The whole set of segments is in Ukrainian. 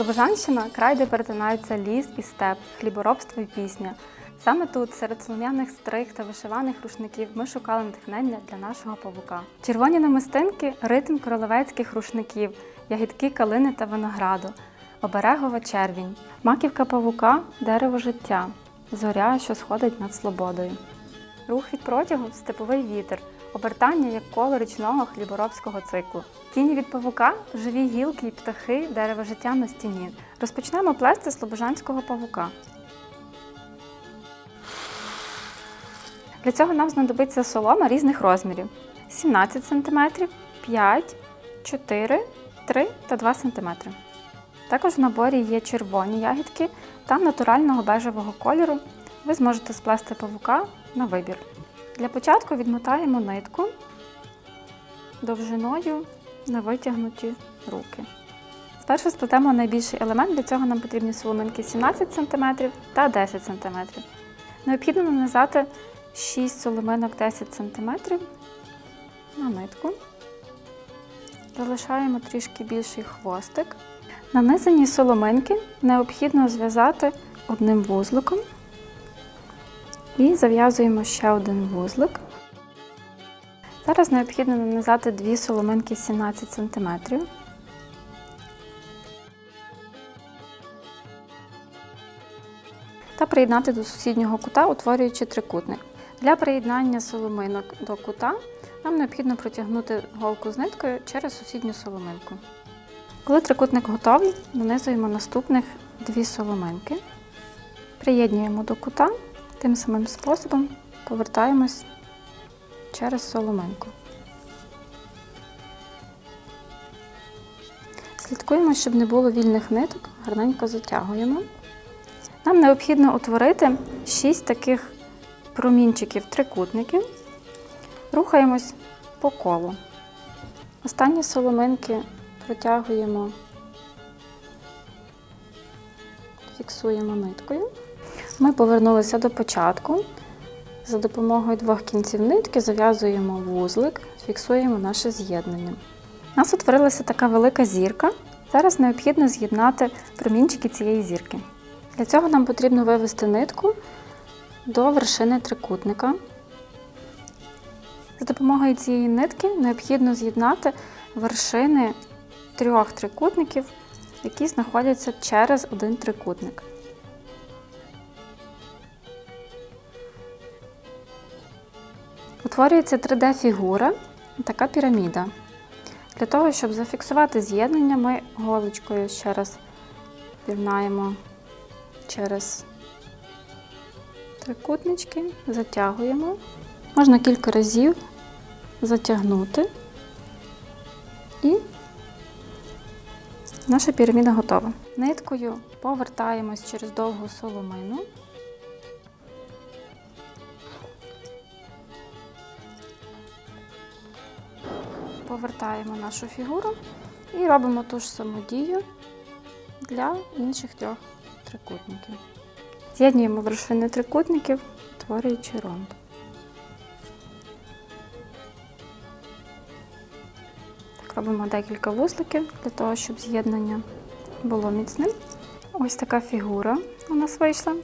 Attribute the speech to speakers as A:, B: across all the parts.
A: Слобожанщина край, де перетинаються ліс і степ, хліборобство і пісня. Саме тут, серед солом'яних стриг та вишиваних рушників, ми шукали натхнення для нашого павука. Червоні намистинки ритм королевецьких рушників, ягідки калини та винограду, оберегова червінь, маківка павука дерево життя, зоря, що сходить над слободою. Рух від протягу степовий вітер, обертання як коло річного хліборобського циклу. Тіні від павука живі гілки і птахи, дерево життя на стіні. Розпочнемо плести слобожанського павука. Для цього нам знадобиться солома різних розмірів: 17 см, 5, 4, 3 та 2 см. Також в наборі є червоні ягідки та натурального бежевого кольору. Ви зможете сплести павука на вибір. Для початку відмотаємо нитку довжиною на витягнуті руки. Спершу сплетемо найбільший елемент, для цього нам потрібні соломинки 17 см та 10 см. Необхідно нанизати 6 соломинок 10 см на нитку. Залишаємо трішки більший хвостик. Нанизані соломинки необхідно зв'язати одним вузликом і зав'язуємо ще один вузлик. Зараз необхідно нанизати дві соломинки 17 см. Та приєднати до сусіднього кута, утворюючи трикутник. Для приєднання соломинок до кута нам необхідно протягнути голку з ниткою через сусідню соломинку. Коли трикутник готовий, нанизуємо наступних дві соломинки, приєднуємо до кута, тим самим способом повертаємось через соломинку. Слідкуємо, щоб не було вільних ниток, гарненько затягуємо. Нам необхідно утворити 6 таких промінчиків трикутників. Рухаємось по колу. Останні соломинки протягуємо, фіксуємо ниткою. Ми повернулися до початку. За допомогою двох кінців нитки зав'язуємо вузлик, фіксуємо наше з'єднання. У нас утворилася така велика зірка. Зараз необхідно з'єднати промінчики цієї зірки. Для цього нам потрібно вивести нитку до вершини трикутника. За допомогою цієї нитки необхідно з'єднати вершини трьох трикутників, які знаходяться через один трикутник. Утворюється 3D-фігура, така піраміда. Для того, щоб зафіксувати з'єднання, ми голочкою ще раз пірнаємо через трикутнички, затягуємо. Можна кілька разів затягнути і наша піраміда готова. Ниткою повертаємось через довгу соломину. Повертаємо нашу фігуру і робимо ту ж саму дію для інших трьох трикутників. З'єднуємо вершини трикутників, утворюючи ромб. Так, робимо декілька вузликів для того, щоб з'єднання було міцним. Ось така фігура у нас вийшла.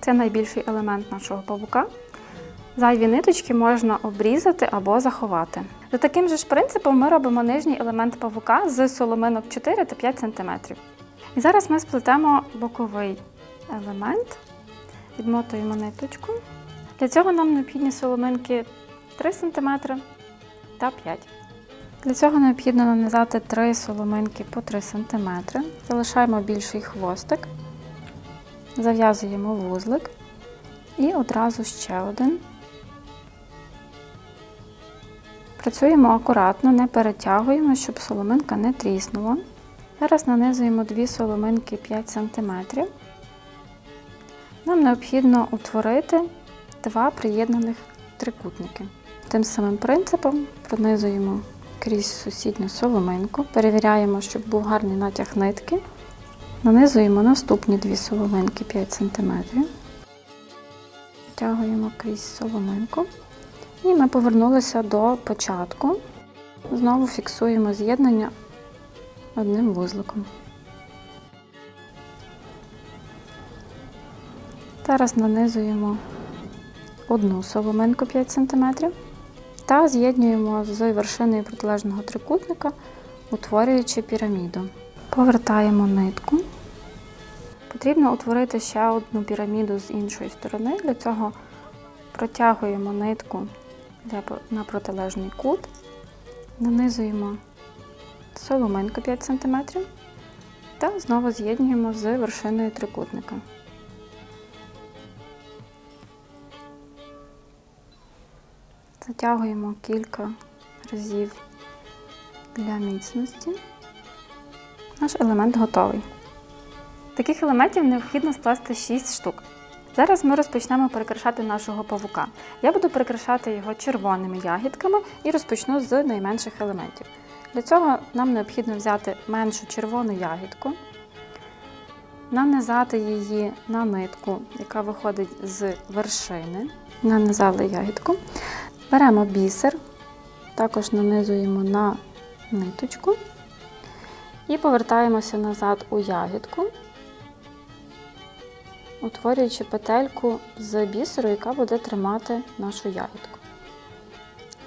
A: Це найбільший елемент нашого павука. Зайві ниточки можна обрізати або заховати. За таким же ж принципом ми робимо нижній елемент павука з соломинок 4 та 5 см. І зараз ми сплетемо боковий елемент, відмотуємо ниточку. Для цього нам необхідні соломинки 3 см та 5 Для цього необхідно нанизати 3 соломинки по 3 см. Залишаємо більший хвостик, зав'язуємо вузлик і одразу ще один. Працюємо акуратно, не перетягуємо, щоб соломинка не тріснула. Зараз нанизуємо дві соломинки 5 см. Нам необхідно утворити два приєднаних трикутники. Тим самим принципом пронизуємо крізь сусідню соломинку, перевіряємо, щоб був гарний натяг нитки. Нанизуємо наступні дві соломинки 5 см. Втягуємо крізь соломинку. І ми повернулися до початку. Знову фіксуємо з'єднання одним вузликом. Зараз нанизуємо одну соломинку 5 см та з'єднюємо з вершиною протилежного трикутника, утворюючи піраміду. Повертаємо нитку. Потрібно утворити ще одну піраміду з іншої сторони. Для цього протягуємо нитку на протилежний кут, нанизуємо соломинку 5 см та знову з'єднуємо з вершиною трикутника. Затягуємо кілька разів для міцності. Наш елемент готовий. Таких елементів необхідно скласти 6 штук. Зараз ми розпочнемо прикрашати нашого павука. Я буду прикрашати його червоними ягідками і розпочну з найменших елементів. Для цього нам необхідно взяти меншу червону ягідку, нанизати її на нитку, яка виходить з вершини. Нанизали ягідку. Беремо бісер, також нанизуємо на ниточку і повертаємося назад у ягідку, утворюючи петельку з бісеру, яка буде тримати нашу ягідку.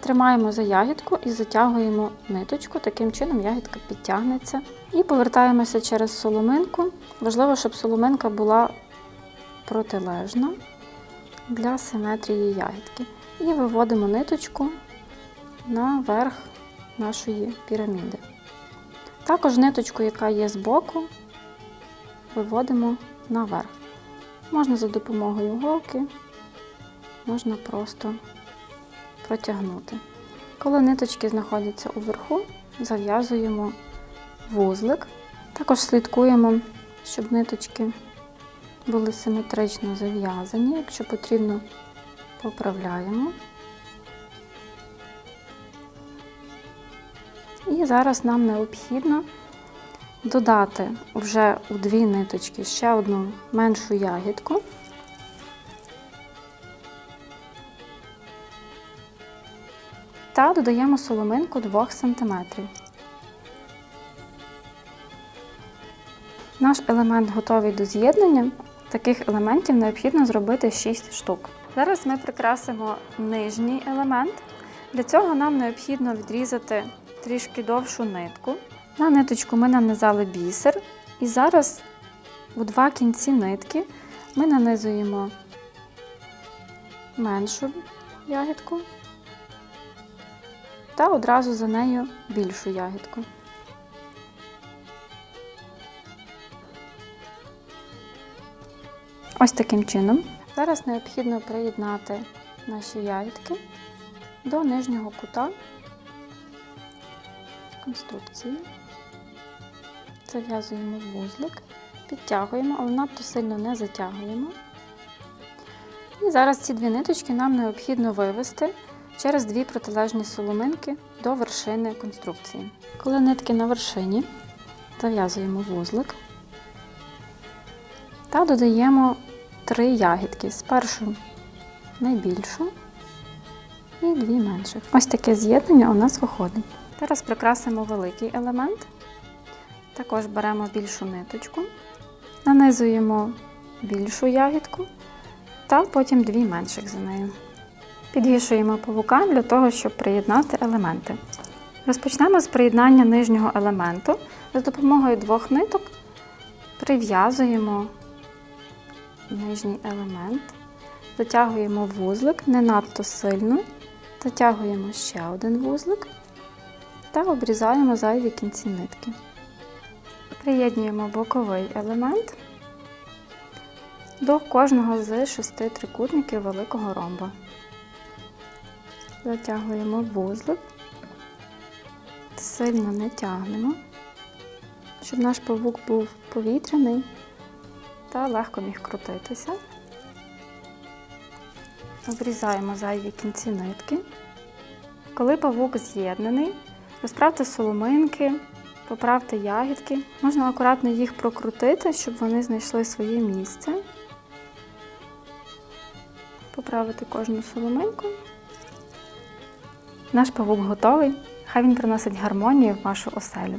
A: Тримаємо за ягідку і затягуємо ниточку, таким чином ягідка підтягнеться. І повертаємося через соломинку. Важливо, щоб соломинка була протилежна для симетрії ягідки. І виводимо ниточку наверх нашої піраміди. Також ниточку, яка є збоку, виводимо наверх. Можна за допомогою голки, можна просто протягнути. Коли ниточки знаходяться уверху, зав'язуємо вузлик. Також слідкуємо, щоб ниточки були симетрично зав'язані. Якщо потрібно, поправляємо. І зараз нам необхідно додати вже у дві ниточки ще одну меншу ягідку. Та додаємо соломинку 2 см. Наш елемент готовий до з'єднання. Таких елементів необхідно зробити 6 штук. Зараз ми прикрасимо нижній елемент. Для цього нам необхідно відрізати трішки довшу нитку. На ниточку ми нанизали бісер, і зараз у два кінці нитки ми нанизуємо меншу ягідку та одразу за нею більшу ягідку. Ось таким чином. Зараз необхідно приєднати наші ягідки до нижнього кута конструкції. Зав'язуємо вузлик, підтягуємо, але надто сильно не затягуємо. І зараз ці дві ниточки нам необхідно вивести через дві протилежні соломинки до вершини конструкції. Коли нитки на вершині, зав'язуємо вузлик та додаємо три ягідки. Спершу найбільшу і дві менших. Ось таке з'єднання у нас виходить. Зараз прикрасимо великий елемент. Також беремо більшу ниточку, нанизуємо більшу ягідку та потім дві менших за нею. Підвішуємо павука для того, щоб приєднати елементи. Розпочнемо з приєднання нижнього елементу. За допомогою двох ниток прив'язуємо нижній елемент, затягуємо вузлик не надто сильно, затягуємо ще один вузлик та обрізаємо зайві кінці нитки. Приєднуємо боковий елемент до кожного з шести трикутників великого ромба. Затягуємо вузлик, сильно не тягнемо, щоб наш павук був повітряний та легко міг крутитися. Обрізаємо зайві кінці нитки. Коли павук з'єднаний, розправте соломинки, поправте ягідки. Можна акуратно їх прокрутити, щоб вони знайшли своє місце. Поправити кожну соломинку. Наш павук готовий. Хай він приносить гармонію в вашу оселю.